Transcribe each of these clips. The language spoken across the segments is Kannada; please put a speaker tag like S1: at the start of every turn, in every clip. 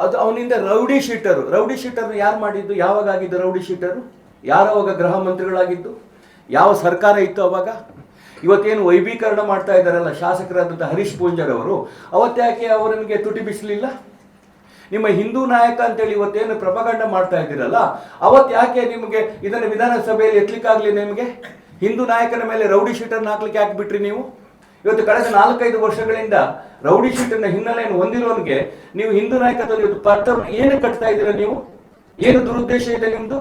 S1: ಅದು ಅವನಿಂದ ರೌಡಿ ಶೀಟರು. ರೌಡಿ ಶೀಟರ್ ಯಾರು ಮಾಡಿದ್ದು? ಯಾವಾಗ ಆಗಿದ್ದು ರೌಡಿ ಶೀಟರ್? ಯಾರು ಅವಾಗ ಗೃಹ ಮಂತ್ರಿಗಳಾಗಿದ್ದು? ಯಾವ ಸರ್ಕಾರ ಇತ್ತು ಅವಾಗ? ಇವತ್ತೇನು ವೈಭೀಕರಣ ಮಾಡ್ತಾ ಇದ್ದಾರಲ್ಲ ಶಾಸಕರಾದಂಥ ಹರೀಶ್ ಪೂಂಜರ್ ಅವರು ಅವತ್ತ್ಯಾಕೆ ಅವರಿಗೆ ತುಟಿ ಬಿಸಲಿಲ್ಲ? ನಿಮ್ಮ ಹಿಂದೂ ನಾಯಕ ಅಂತೇಳಿ ಇವತ್ತೇನು ಪ್ರಪಗಂಡ ಮಾಡ್ತಾ ಇದ್ದೀರಲ್ಲ, ಅವತ್ತು ಯಾಕೆ ನಿಮಗೆ ಇದನ್ನು ವಿಧಾನಸಭೆಯಲ್ಲಿ ಎತ್ತಲಿಕ್ಕಾಗಲಿ ನಿಮಗೆ? ಹಿಂದೂ ನಾಯಕನ ಮೇಲೆ ರೌಡಿ ಶೀಟರ್ನ ಹಾಕ್ಲಿಕ್ಕೆ ಹಾಕ್ಬಿಟ್ರಿ ನೀವು? ಇವತ್ತು ಕಳೆದ ನಾಲ್ಕೈದು ವರ್ಷಗಳಿಂದ ರೌಡಿ ಶೀಟನ್ನ ಹಿನ್ನೆಲೆಯನ್ನು ಹೊಂದಿರೋನ್ಗೆ ನೀವು ಹಿಂದೂ ನಾಯಕತ್ವದಲ್ಲಿ ಇವತ್ತು ಪತ್ರ ಏನು ಕಟ್ತಾ ಇದ್ದೀರಾ ನೀವು? ಏನು ದುರುದ್ದೇಶ ಇದೆ ನಿಮ್ದು?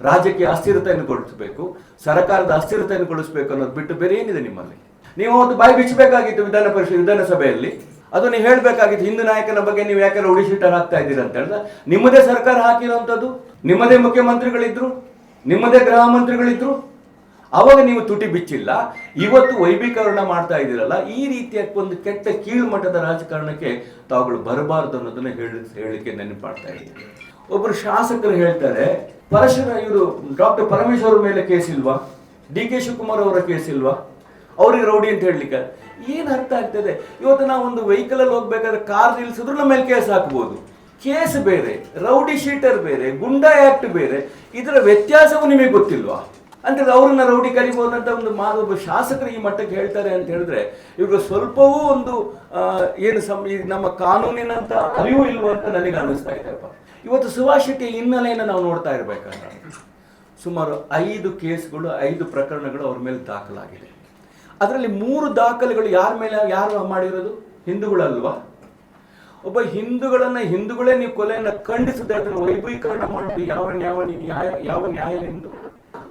S1: ರಾಜ್ಯಕ್ಕೆ ಅಸ್ಥಿರತೆಯನ್ನು ಕೊಡಿಸಬೇಕು, ಸರ್ಕಾರದ ಅಸ್ಥಿರತೆಯನ್ನು ಕೊಡಿಸಬೇಕು ಅನ್ನೋದು ಬಿಟ್ಟು ಬೇರೆ ಏನಿದೆ ನಿಮ್ಮಲ್ಲಿ? ನೀವು ಅವತ್ತು ಬಾಯಿ ಬಿಚ್ಚಬೇಕಾಗಿತ್ತು ವಿಧಾನ ಪರಿಷತ್, ವಿಧಾನಸಭೆಯಲ್ಲಿ. ಅದು ನೀವು ಹೇಳಬೇಕಾಗಿತ್ತು ಹಿಂದೂ ನಾಯಕನ ಬಗ್ಗೆ ನೀವು ಯಾಕೆ ರೌಡಿ ಶೀಟರ್ ಹಾಕ್ತಾ ಇದ್ದೀರಾ ಅಂತ ಹೇಳಿದ್ರೆ, ನಿಮ್ಮದೇ ಸರ್ಕಾರ ಹಾಕಿರೋಂಥದ್ದು, ನಿಮ್ಮದೇ ಮುಖ್ಯಮಂತ್ರಿಗಳಿದ್ರು, ನಿಮ್ಮದೇ ಗೃಹ ಮಂತ್ರಿಗಳಿದ್ರು ಅವಾಗ ನೀವು ತುಟಿ ಬಿಚ್ಚಿಲ್ಲ. ಇವತ್ತು ವೈಭೀಕರಣ ಮಾಡ್ತಾ ಇದ್ದೀರಲ್ಲ, ಈ ರೀತಿಯ ಒಂದು ಕೆಟ್ಟ ಕೀಳುಮಟ್ಟದ ರಾಜಕಾರಣಕ್ಕೆ ತಾವುಗಳು ಬರಬಾರದು ಅನ್ನೋದನ್ನ ಹೇಳಿ ಹೇಳಿಕೆ ನೆನಪಾಡ್ತಾ ಇದ್ದೀನಿ ಒಬ್ಬರು ಶಾಸಕರು ಹೇಳ್ತಾರೆ, ಪರಶುರ ಇವರು ಡಾಕ್ಟರ್ ಪರಮೇಶ್ವರ ಮೇಲೆ ಕೇಸ್ ಇಲ್ವಾ? ಡಿ ಕೆ ಶಿವಕುಮಾರ್ ಅವರ ಕೇಸ್ ಇಲ್ವಾ? ಅವ್ರಿಗೆ ರೌಡಿ ಅಂತ ಹೇಳಲಿಕ್ಕೆ. ಏನು ಅರ್ಥ ಆಗ್ತದೆ? ಇವತ್ತು ನಾವು ಒಂದು ವೆಹಿಕಲ್ ಅಲ್ಲಿ ಹೋಗ್ಬೇಕಾದ್ರೆ ಕಾರ್ ನಿಲ್ಲಿಸಿದ್ರು ನಮ್ಮ ಮೇಲೆ ಕೇಸ್ ಹಾಕ್ಬೋದು. ಕೇಸ್ ಬೇರೆ, ರೌಡಿ ಶೀಟರ್ ಬೇರೆ ಗುಂಡಾ ಆಕ್ಟ್ ಬೇರೆ, ಇದರ ವ್ಯತ್ಯಾಸವೂ ನಿಮಗೆ ಗೊತ್ತಿಲ್ವಾ? ಅಂದ್ರೆ ಅವ್ರನ್ನ ರೌಡಿ ಕಲಿಬಹುದಂತ ಅಂತ ಒಂದು ಮಾತು ಒಬ್ಬ ಶಾಸಕರು ಈ ಮಟ್ಟಕ್ಕೆ ಹೇಳ್ತಾರೆ ಅಂತ ಹೇಳಿದ್ರೆ, ಇವ್ರಿಗೆ ಸ್ವಲ್ಪವೂ ಒಂದು ಏನು ಸಂ ನಮ್ಮ ಕಾನೂನಿನಂತ ಅರಿವು ಇಲ್ವ ಅಂತ ನನಗೆ ಅನಿಸ್ತಾ ಇದೆಯಪ್ಪ ಇವತ್ತು ಸುಭಾಷ್ ಶೆಟ್ಟಿ ಹಿನ್ನೆಲೆಯನ್ನು ನಾವು ನೋಡ್ತಾ ಇರ್ಬೇಕಾದ್ರೆ, ಸುಮಾರು ಐದು ಕೇಸ್ಗಳು, ಐದು ಪ್ರಕರಣಗಳು ಅವ್ರ ಮೇಲೆ ದಾಖಲಾಗಿದೆ. ಅದರಲ್ಲಿ ಮೂರು ದಾಖಲೆಗಳು ಯಾರ ಮೇಲೆ, ಯಾರು ಮಾಡಿರೋದು? ಹಿಂದೂಗಳಲ್ವಾ? ಒಬ್ಬ ಹಿಂದೂಗಳನ್ನ, ಹಿಂದೂಗಳೇ ನೀವು ಕೊಲೆಯನ್ನು ಖಂಡಿಸದೆ ಅದನ್ನು ವೈಭವೀಕರಣ ಮಾಡೋದು ಯಾವ ನ್ಯಾಯ ಯಾವ ನ್ಯಾಯ ಎಂದು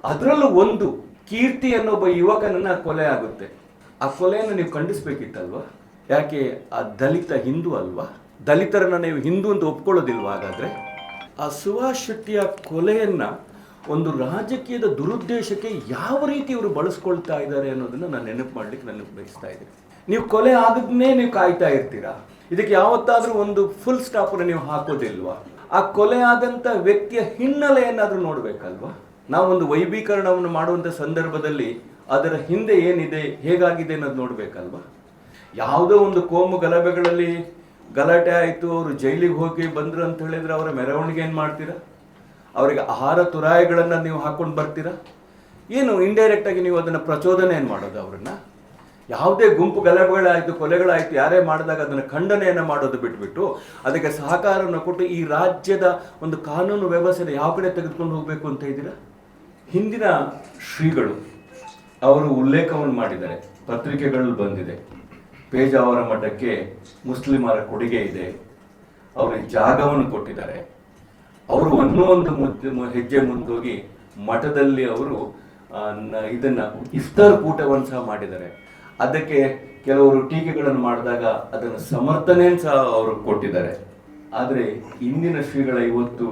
S1: ಅದರಲ್ಲೂ ಒಂದು ಕೀರ್ತಿ ಅನ್ನೋ ಒಬ್ಬ ಯುವಕನನ್ನ ಕೊಲೆ ಆಗುತ್ತೆ. ಆ ಕೊಲೆಯನ್ನು ನೀವು ಖಂಡಿಸ್ಬೇಕಿತ್ತಲ್ವಾ? ಯಾಕೆ ಆ ದಲಿತ ಹಿಂದೂ ಅಲ್ವಾ? ದಲಿತರನ್ನ ನೀವು ಹಿಂದೂ ಅಂತ ಒಪ್ಕೊಳ್ಳೋದಿಲ್ವಾ ಹಾಗಾದ್ರೆ? ಆ ಸುಭಾಷ್ ಶೆಟ್ಟಿಯ ಕೊಲೆಯನ್ನ ಒಂದು ರಾಜಕೀಯದ ದುರುದ್ದೇಶಕ್ಕೆ ಯಾವ ರೀತಿ ಇವರು ಬಳಸ್ಕೊಳ್ತಾ ಇದ್ದಾರೆ ಅನ್ನೋದನ್ನ ನಾನು ನೆನಪು ಮಾಡ್ಲಿಕ್ಕೆ ನನಗೆ ಬಯಸ್ತಾ ಇದ್ದೀನಿ. ನೀವು ಕೊಲೆ ಆಗದ್ನೇ ನೀವು ಕಾಯ್ತಾ ಇರ್ತೀರಾ? ಇದಕ್ಕೆ ಯಾವತ್ತಾದ್ರೂ ಒಂದು ಫುಲ್ ಸ್ಟಾಪ್ ನೀವು ಹಾಕೋದಿಲ್ವಾ? ಆ ಕೊಲೆ ಆದಂತ ವ್ಯಕ್ತಿಯ ಹಿನ್ನೆಲೆಯನ್ನಾದ್ರೂ ನೋಡ್ಬೇಕಲ್ವಾ? ನಾವೊಂದು ವೈಭೀಕರಣವನ್ನು ಮಾಡುವಂಥ ಸಂದರ್ಭದಲ್ಲಿ ಅದರ ಹಿಂದೆ ಏನಿದೆ, ಹೇಗಾಗಿದೆ ಅನ್ನೋದು ನೋಡಬೇಕಲ್ವಾ? ಯಾವುದೋ ಒಂದು ಕೋಮು ಗಲಭೆಗಳಲ್ಲಿ ಗಲಾಟೆ ಆಯಿತು, ಅವರು ಜೈಲಿಗೆ ಹೋಗಿ ಬಂದರು ಅಂತ ಹೇಳಿದ್ರೆ ಅವರ ಮೆರವಣಿಗೆ ಏನು ಮಾಡ್ತೀರಾ? ಅವರಿಗೆ ಆಹಾರ ತುರಾಯಿಗಳನ್ನು ನೀವು ಹಾಕ್ಕೊಂಡು ಬರ್ತೀರಾ? ಏನು ಇಂಡೈರೆಕ್ಟಾಗಿ ನೀವು ಅದನ್ನು ಪ್ರಚೋದನೆ ಏನು ಮಾಡೋದು ಅವರನ್ನು? ಯಾವುದೇ ಗುಂಪು ಗಲಭೆಗಳಾಯಿತು, ಕೊಲೆಗಳಾಯಿತು, ಯಾರೇ ಮಾಡಿದಾಗ ಅದನ್ನು ಖಂಡನೆಯನ್ನು ಮಾಡೋದು ಬಿಟ್ಬಿಟ್ಟು ಅದಕ್ಕೆ ಸಹಕಾರವನ್ನು ಕೊಟ್ಟು ಈ ರಾಜ್ಯದ ಒಂದು ಕಾನೂನು ವ್ಯವಸ್ಥೆ ಯಾವ ಕಡೆ ತೆಗೆದುಕೊಂಡು ಹೋಗಬೇಕು ಅಂತ ಇದ್ದೀರಾ? ಹಿಂದಿನ ಶ್ರೀಗಳು ಅವರು ಉಲ್ಲೇಖವನ್ನು ಮಾಡಿದ್ದಾರೆ. ಪತ್ರಿಕೆಗಳಲ್ಲಿ ಬಂದಿದೆ. ಪೇಜಾವರ ಮಠಕ್ಕೆ ಮುಸ್ಲಿಮರ ಕೊಡುಗೆ ಇದೆ. ಅವರಿಗೆ ಜಾಗವನ್ನು ಕೊಟ್ಟಿದ್ದಾರೆ. ಅವರು ಒಂದೋ ಒಂದು ಹೆಜ್ಜೆ ಮುಂದೋಗಿ ಮಠದಲ್ಲಿ ಅವರು ಇದನ್ನ ಇಫ್ತಾರ್ ಕೂಟವನ್ನು ಸಹ ಮಾಡಿದ್ದಾರೆ. ಅದಕ್ಕೆ ಕೆಲವರು ಟೀಕೆಗಳನ್ನು ಮಾಡಿದಾಗ ಅದನ್ನು ಸಮರ್ಥನೆಯನ್ನು ಸಹ ಅವರು ಕೊಟ್ಟಿದ್ದಾರೆ. ಆದರೆ ಇಂದಿನ ಶ್ರೀಗಳ ಇವತ್ತು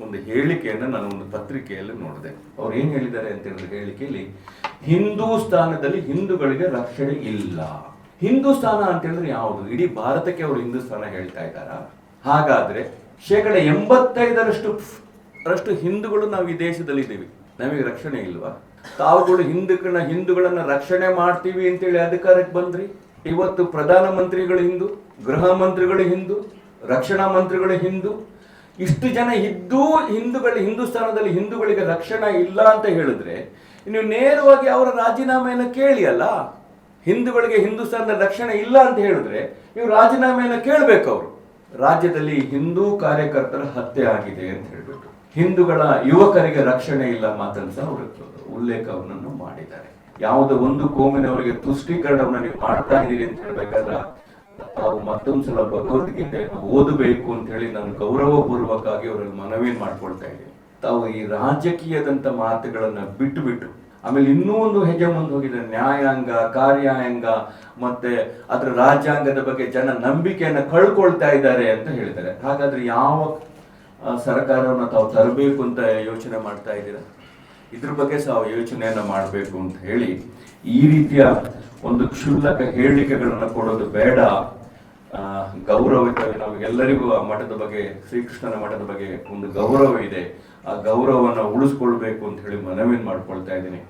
S1: ಒಂದು ಹೇಳಿಕೆಯನ್ನು ನಾನು ಒಂದು ಪತ್ರಿಕೆಯಲ್ಲಿ ನೋಡಿದೆ. ಅವ್ರು ಏನು ಹೇಳಿದ್ದಾರೆ ಅಂತ ಹೇಳಿದ್ರೆ ಹೇಳಿಕೆಯಲ್ಲಿ ಹಿಂದೂಸ್ತಾನದಲ್ಲಿ ಹಿಂದೂಗಳಿಗೆ ರಕ್ಷಣೆ ಇಲ್ಲ. ಹಿಂದೂಸ್ತಾನ ಅಂತ ಹೇಳಿದ್ರೆ ಯಾವುದು? ಇಡೀ ಭಾರತಕ್ಕೆ ಅವರು ಹಿಂದೂಸ್ತಾನ ಹೇಳ್ತಾ ಇದ್ದಾರಾ? ಹಾಗಾದ್ರೆ ಶೇಕಡ ಎಂಬತ್ತೈದರಷ್ಟು ರಷ್ಟು ಹಿಂದೂಗಳು ನಾವು ಈ ದೇಶದಲ್ಲಿ ಇದ್ದೀವಿ. ನಮಗೆ ರಕ್ಷಣೆ ಇಲ್ವಾ? ತಾವುಗಳು ಹಿಂದೂಗಳನ್ನ ಹಿಂದೂಗಳನ್ನ ರಕ್ಷಣೆ ಮಾಡ್ತೀವಿ ಅಂತೇಳಿ ಅಧಿಕಾರಕ್ಕೆ ಬಂದ್ರಿ? ಇವತ್ತು ಪ್ರಧಾನ ಮಂತ್ರಿಗಳು ಹಿಂದೂ, ಗೃಹ ಮಂತ್ರಿಗಳು ಹಿಂದೂ, ರಕ್ಷಣಾ ಮಂತ್ರಿಗಳು ಹಿಂದೂ ಇಷ್ಟು ಜನ ಇದ್ದೂ ಹಿಂದೂಗಳು ಹಿಂದೂಸ್ತಾನದಲ್ಲಿ ಹಿಂದೂಗಳಿಗೆ ರಕ್ಷಣೆ ಇಲ್ಲ ಅಂತ ಹೇಳಿದ್ರೆ, ನೀವು ನೇರವಾಗಿ ಅವರ ರಾಜೀನಾಮೆಯನ್ನು ಕೇಳಿ ಅಲ್ಲ? ಹಿಂದೂಗಳಿಗೆ ಹಿಂದೂಸ್ತಾನದ ರಕ್ಷಣೆ ಇಲ್ಲ ಅಂತ ಹೇಳಿದ್ರೆ, ನೀವು ರಾಜೀನಾಮೆಯನ್ನು ಕೇಳಬೇಕು ಅವರು. ರಾಜ್ಯದಲ್ಲಿ ಹಿಂದೂ ಕಾರ್ಯಕರ್ತರ ಹತ್ಯೆ ಆಗಿದೆ ಅಂತ ಹೇಳ್ಬಿಟ್ಟು, ಹಿಂದೂಗಳ ಯುವಕರಿಗೆ ರಕ್ಷಣೆ ಇಲ್ಲ ಮಾತನ್ನು ಸಹ ಅವರು ಉಲ್ಲೇಖವನ್ನು ಮಾಡಿದ್ದಾರೆ. ಯಾವುದೋ ಒಂದು ಕೋಮಿನವರಿಗೆ ತುಷ್ಟೀಕರಣವನ್ನು ನೀವು ಮಾಡ್ತಾ ಇದ್ದೀರಿ ಅಂತ ಹೇಳ್ಬೇಕಾದ್ರೆ ತಾವು ಮತ್ತೊಂದು ಸಲ ಭಗವದ್ಗೀತೆ ಓದಬೇಕು ಅಂತ ಹೇಳಿ ನಾನು ಗೌರವಪೂರ್ವಕವಾಗಿ ಅವರಲ್ಲಿ ಮನವಿ ಮಾಡ್ಕೊಳ್ತಾ ಇದ್ದೀನಿ. ತಾವು ಈ ರಾಜಕೀಯದಂತ ಮಾತುಗಳನ್ನ ಬಿಟ್ಟು ಬಿಟ್ಟು ಆಮೇಲೆ ಇನ್ನೂ ಒಂದು ಹೆಜ್ಜೆ ಮುಂದೆ ಹೋಗಿದೆ ನ್ಯಾಯಾಂಗ, ಕಾರ್ಯಾಂಗ, ಮತ್ತೆ ಅದರ ರಾಜ್ಯಾಂಗದ ಬಗ್ಗೆ ಜನ ನಂಬಿಕೆಯನ್ನ ಕಳ್ಕೊಳ್ತಾ ಇದ್ದಾರೆ ಅಂತ ಹೇಳಿದ್ದಾರೆ. ಹಾಗಾದ್ರೆ ಯಾವ ಸರ್ಕಾರವನ್ನ ತಾವು ತರಬೇಕು ಅಂತ ಯೋಚನೆ ಮಾಡ್ತಾ ಇದ್ದೀರಾ? ಇದ್ರ ಬಗ್ಗೆ ಸಹ ಯೋಚನೆಯನ್ನು ಮಾಡಬೇಕು ಅಂತ ಹೇಳಿ ಈ ರೀತಿಯ ಒಂದು ಕ್ಷುಲ್ಲಕ ಹೇಳಿಕೆಗಳನ್ನು ಕೊಡೋದು ಬೇಡ. ಗೌರವಕ್ಕೆ ನಮಗೆಲ್ಲರಿಗೂ ಆ ಮಠದ ಬಗ್ಗೆ, ಶ್ರೀಕೃಷ್ಣನ ಮಠದ ಬಗ್ಗೆ ಒಂದು ಗೌರವ ಇದೆ. ಆ ಗೌರವವನ್ನು ಉಳಿಸ್ಕೊಳ್ಬೇಕು ಅಂತ ಹೇಳಿ ಮನವಿ ಮಾಡ್ಕೊಳ್ತಾ ಇದ್ದೀನಿ.